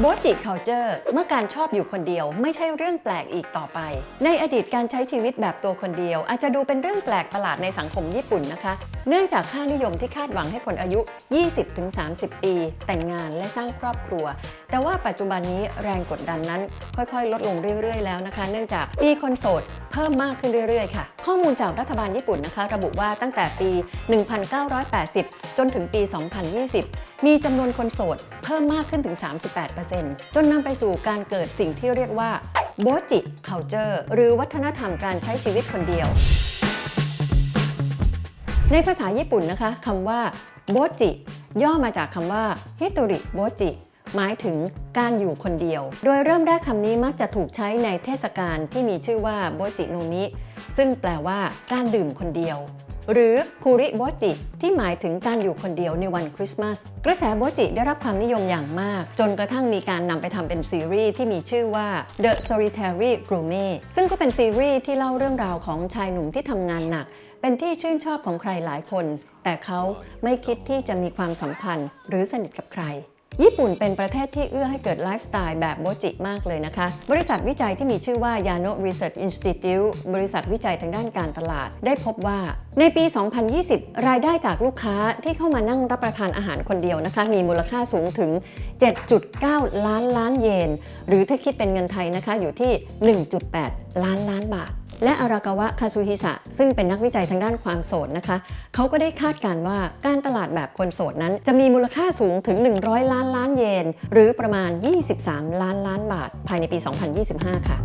โบจิเคาเจอร์เมื่อการชอบอยู่คนเดียว ไม่ใช่เรื่องแปลกอีกต่อไป ในอดีตการใช้ชีวิตแบบตัวคนเดียว อาจจะดูเป็นเรื่องแปลกประหลาดในสังคมญี่ปุ่นนะคะ เนื่องจากค่านิยมที่คาดหวังให้คนอายุ 20-30 ปี แต่งงานและสร้างครอบครัว แต่ว่าปัจจุบันนี้แรงกดดันนั้น ค่อยๆ ลดลงเรื่อยๆ แล้วนะคะ เนื่องจากปีคนโสด เพิ่มมากขึ้นเรื่อยๆ ค่ะ ข้อมูลจากรัฐบาลญี่ปุ่นนะคะ ระบุว่าตั้งแต่ปี 1980 จนถึงปี 2020 มีจำนวนคนโสดเพิ่มมากขึ้นถึง 38%จนนำไปสู่การเกิดสิ่งที่เรียกว่าโบจิ culture หรือวัฒนธรรมการใช้ชีวิตคนเดียว ในภาษาญี่ปุ่นนะคะคำว่าโบจิย่อมาจากคำว่าฮิโตริโบจิ หมายถึงการอยู่คนเดียว โดยเริ่มแรกคำนี้มักจะถูกใช้ในเทศกาลที่มีชื่อว่าโบจิโนมิ ซึ่งแปลว่าการดื่มคนเดียว หรือคูริโบจิ ที่หมายถึงการอยู่คนเดียวในวันคริสต์มาส กระแสโบจิได้รับความนิยมอย่างมาก จนกระทั่งมีการนำไปทำเป็นซีรีส์ที่มีชื่อว่า The Solitary Gourmet ซึ่งก็เป็นซีรีส์ที่เล่าเรื่องราวของชายหนุ่มที่ทำงานหนักเป็นที่ชื่นชอบของใครหลายคน แต่เขาไม่คิดที่จะมีความสัมพันธ์หรือสนิทกับใคร ญี่ปุ่นเป็นประเทศที่เอื้อให้เกิดไลฟ์สไตล์แบบโบจิมากเลยนะคะ บริษัทวิจัยที่มีชื่อว่า Yano Research Institute บริษัทวิจัยทางด้านการตลาด ได้พบว่า ในปี 2020 รายได้จากลูกค้าที่เข้ามานั่งรับประทานอาหารคนเดียวนะคะ มีมูลค่าสูงถึง 7.9 ล้านล้านเยน หรือถ้าคิดเป็นเงินไทยนะคะอยู่ที่ 1.8 ล้านล้านบาท และอารากาวะคาซูฮิสะซึ่งเป็นนักวิจัยทางด้านความโสดนะคะเขาก็ได้คาดการณ์ว่าการตลาดแบบคนโสดนั้น จะมีมูลค่าสูงถึง 100 ล้านล้านเยน หรือประมาณ 23 ล้านล้านบาท ภายในปี 2025 ค่ะ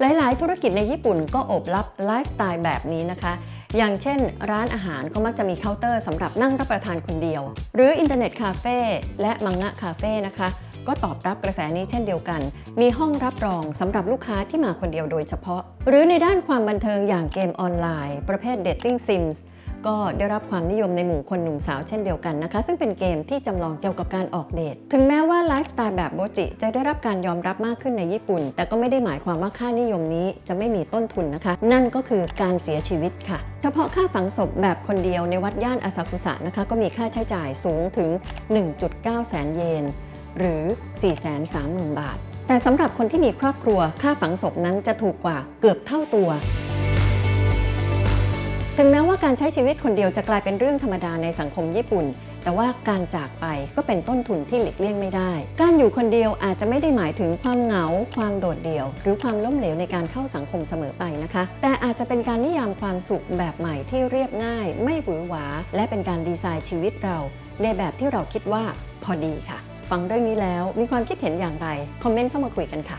หลายๆ ธุรกิจในญี่ปุ่นก็โอบรับไลฟ์สไตล์แบบนี้นะคะ อย่างเช่น ร้านอาหารก็มักจะมีเคาน์เตอร์สำหรับนั่งรับประทานคนเดียว หรืออินเทอร์เน็ตคาเฟ่และมังงะคาเฟ่นะคะ ก็ตอบรับกระแสนี้เช่นเดียวกัน มีห้องรับรองสำหรับลูกค้าที่มาคนเดียวโดยเฉพาะ หรือในด้านความบันเทิงอย่างเกมออนไลน์ ประเภท Dating Sims ก็ได้รับความนิยมในหมู่คนหนุ่มสาวเช่นเดียวกันนะคะ ซึ่งเป็นเกมที่จำลองเกี่ยวกับการออกเดท ถึงแม้ว่าไลฟ์สไตล์แบบโบจิจะได้รับการยอมรับมากขึ้นในญี่ปุ่น แต่ก็ไม่ได้หมายความว่าค่านิยมนี้จะไม่มีต้นทุนนะคะ นั่นก็คือการเสียชีวิตค่ะ เฉพาะค่าฝังศพแบบคนเดียวในวัดย่านอาซากุสะนะคะ ก็มีค่าใช้จ่ายสูงถึง 1.9 แสนเยน หรือ 430,000 บาท แต่สำหรับคนที่มีครอบครัว ค่าฝังศพนั้นจะถูกกว่าเกือบเท่าตัว ถึงแม้ว่าการใช้ชีวิตคนเดียวจะกลายเป็นเรื่องธรรมดาในสังคมญี่ปุ่น แต่ว่าการจากไปก็เป็นต้นทุนที่หลีกเลี่ยงไม่ได้ การอยู่คนเดียวอาจจะไม่ได้หมายถึงความเหงา ความโดดเดี่ยว หรือความล้มเหลวในการเข้าสังคมเสมอไปนะคะ แต่อาจจะเป็นการนิยามความสุขแบบใหม่ที่เรียบง่าย ไม่หวือหวา และเป็นการดีไซน์ชีวิตเรา ในแบบที่เราคิดว่าพอดีค่ะ ฟังเรื่องนี้แล้วมีความคิดเห็นอย่างไร คอมเมนต์เข้ามาคุยกันค่ะ